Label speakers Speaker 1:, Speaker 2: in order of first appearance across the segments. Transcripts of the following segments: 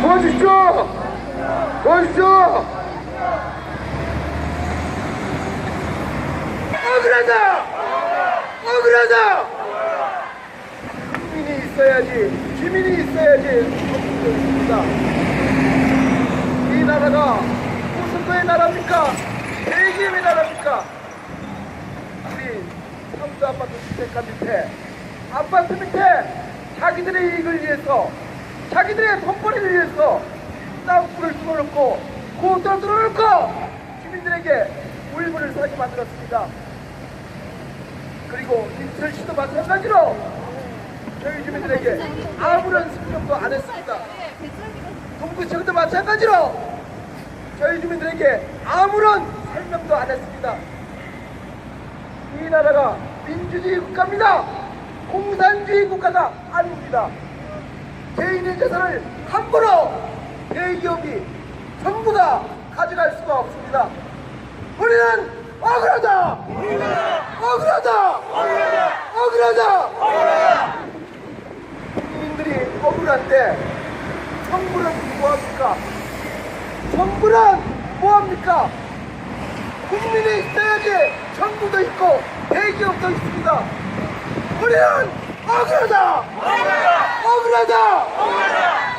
Speaker 1: 도와주십시오! 도와주십시오! 억울하다! 억울하다! 주민이 있어야지, 주민이 있어야지 있습니다. 이 나라가 무슨 거의 나라입니까? 대기업의 나라입니까? 우리 삼두 아파트 주택가 밑에 아파트 밑에 자기들의 이익을 위해서 자기들의 돈벌이를 위해서 땅굴을 뚫어놓고 고도를 뚫어놓고 주민들에게 물건을 사게 만들었습니다. 그리고 인천시도 마찬가지로 저희 주민들에게 아무런 신경도 안 했습니다. 동구청도 마찬가지로 저희 주민들에게 아무런 설명도 안 했습니다. 이 나라가 민주주의 국가입니다. 공산주의 국가가 아닙니다. 개인의 재산을 함부로 대기업이 전부 다 가져갈 수가 없습니다. 우리는 억울하다! 억울하다! 억울하다! 국민들이 억울한데 정부는 뭐합니까? 정부는 뭐합니까? 국민이 있어야지 정부도 있고 대기업도 있습니다. 우리는 억울하다! 억울하다!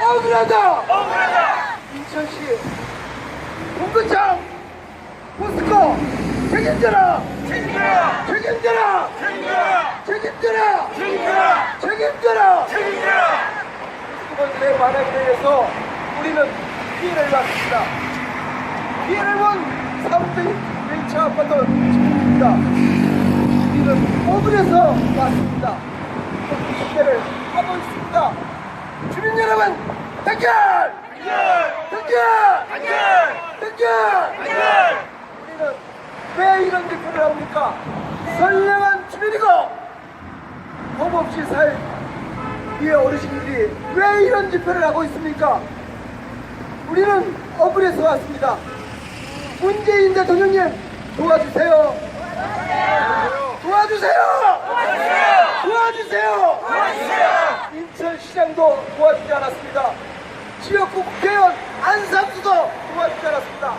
Speaker 1: 억울하다! 억울하다! 인천시 본부장 포스코 책임져라!
Speaker 2: 책임져라!
Speaker 1: 책임져라!
Speaker 2: 책임져라!
Speaker 1: 책임져라!
Speaker 2: 책임져라!
Speaker 1: 책임져라! 그분들의 말에 대해서 우리는 피해를 받습니다. 피해를 본 사람들이 1차 아파트 주민입니다. 우리는 억울해서 왔습니다. 주민 여러분, 단결! 단결!
Speaker 2: 안전!
Speaker 1: 단결!
Speaker 2: 안전!
Speaker 1: 우리는 왜 이런 대표를 합니까? 선량한 주민이고 법 없이 살이 어르신들이 왜 이런 집회를 하고 있습니까? 우리는 억울해서 왔습니다. 문재인 대통령님 도와주세요. 도와주세요. 도와주세요. 인천시장도 도와주지 않았습니다. 지역구 국회의원 안상수도 도와주지 않았습니다.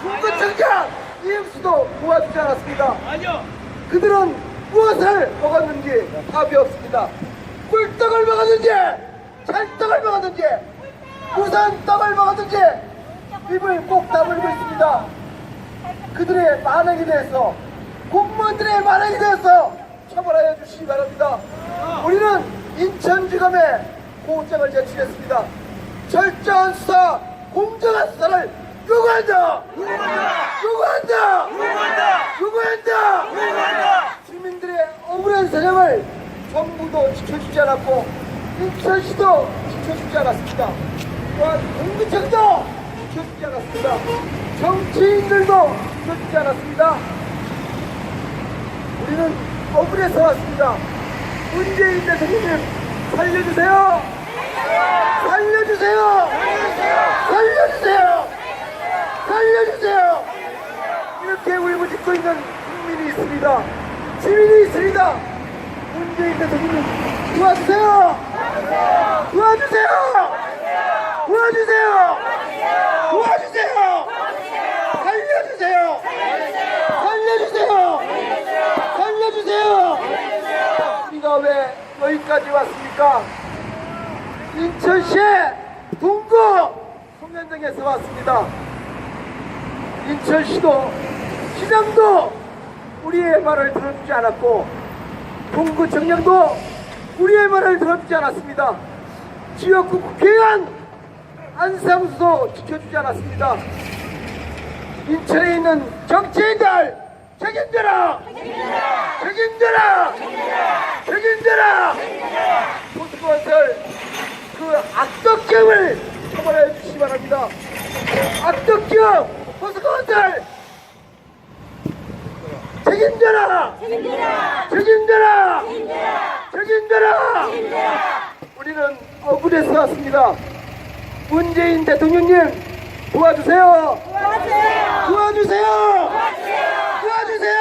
Speaker 1: 군구청장 이응수도 도와주지 않았습니다.
Speaker 2: 아니요!
Speaker 1: 그들은 무엇을 먹었는지 답이 없습니다. 꿀떡을 먹었는지, 찰떡을 먹었는지, 무슨 떡을 먹었는지 입을 꼭 다물고 있습니다. 그들의 만행에 대해서 공무원들의 만행에 대해서 처벌하여 주시기 바랍니다. 우리는 인천지검에 고장을 제출했습니다. 철저한 수사, 공정한 수사를 요구한다!
Speaker 2: 요구한다!
Speaker 1: 요구한다!
Speaker 2: 요구한다!
Speaker 1: 요구한다!
Speaker 2: 요구한다!
Speaker 1: 주민들의 억울한 사정을 정부도 지켜주지 않았고 인천시도 지켜주지 않았습니다. 또한 공구청도 지켜주지 않았습니다. 정치인들도 지켜주지 않았습니다. 우리는 억울해서 왔습니다. 문재인 대통령님 살려주세요. 살려주세요. 살려주세요. 살려주세요. 이렇게 울부짖고 있는 국민이 있습니다. 시민이 있습니다. 문재인 대통령님. 도와주세요. 도와주세요. 도와주세요. 살려주세요. 살려주세요. 살려주세요. 왜 여기까지 왔습니까? 인천시의 동구 송년동에서 왔습니다. 인천시도 시장도 우리의 말을 들어주지 않았고 동구 청량도 우리의 말을 들어주지 않았습니다. 지역구 국회의원 안상수도 지켜주지 않았습니다. 인천에 있는 정치인들 책임져라! 책임져라! 책임져라! 포스건설 그 악덕기업을 처벌해 주시기 바랍니다. 악덕기업 포스건설 책임져라!
Speaker 3: 책임져라!
Speaker 1: 책임져라!
Speaker 3: 책임져라!
Speaker 1: 우리는 억울해서 왔습니다. 문재인 대통령님.
Speaker 3: 도와주세요!
Speaker 1: 도와주세요.
Speaker 3: 도와주세요!
Speaker 1: 도와주세요.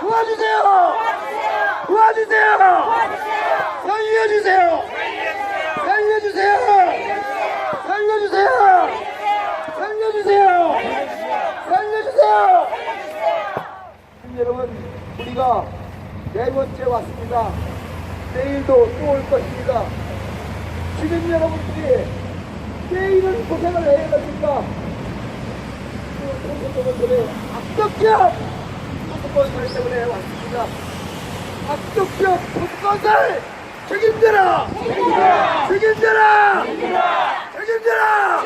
Speaker 1: 도와주세요. 도와주세요.
Speaker 3: 도와주세요!
Speaker 1: 살려주세요. 살려주세요. 왔습니다. 네 번째 왔습니다. 내일도 또 올 것입니다. 주민 여러분들이 내일은 고생을 해야 됩니까? 통신동원들의 압도적 토스건설 때문에 왔습니다. 압도적 토스건설 책임져라! 책임져라! 책임져라! 책임져라!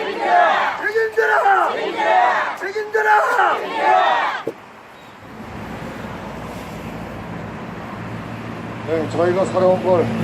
Speaker 1: 책임져라! 책임져라!
Speaker 4: 네, 저희가 살아온 걸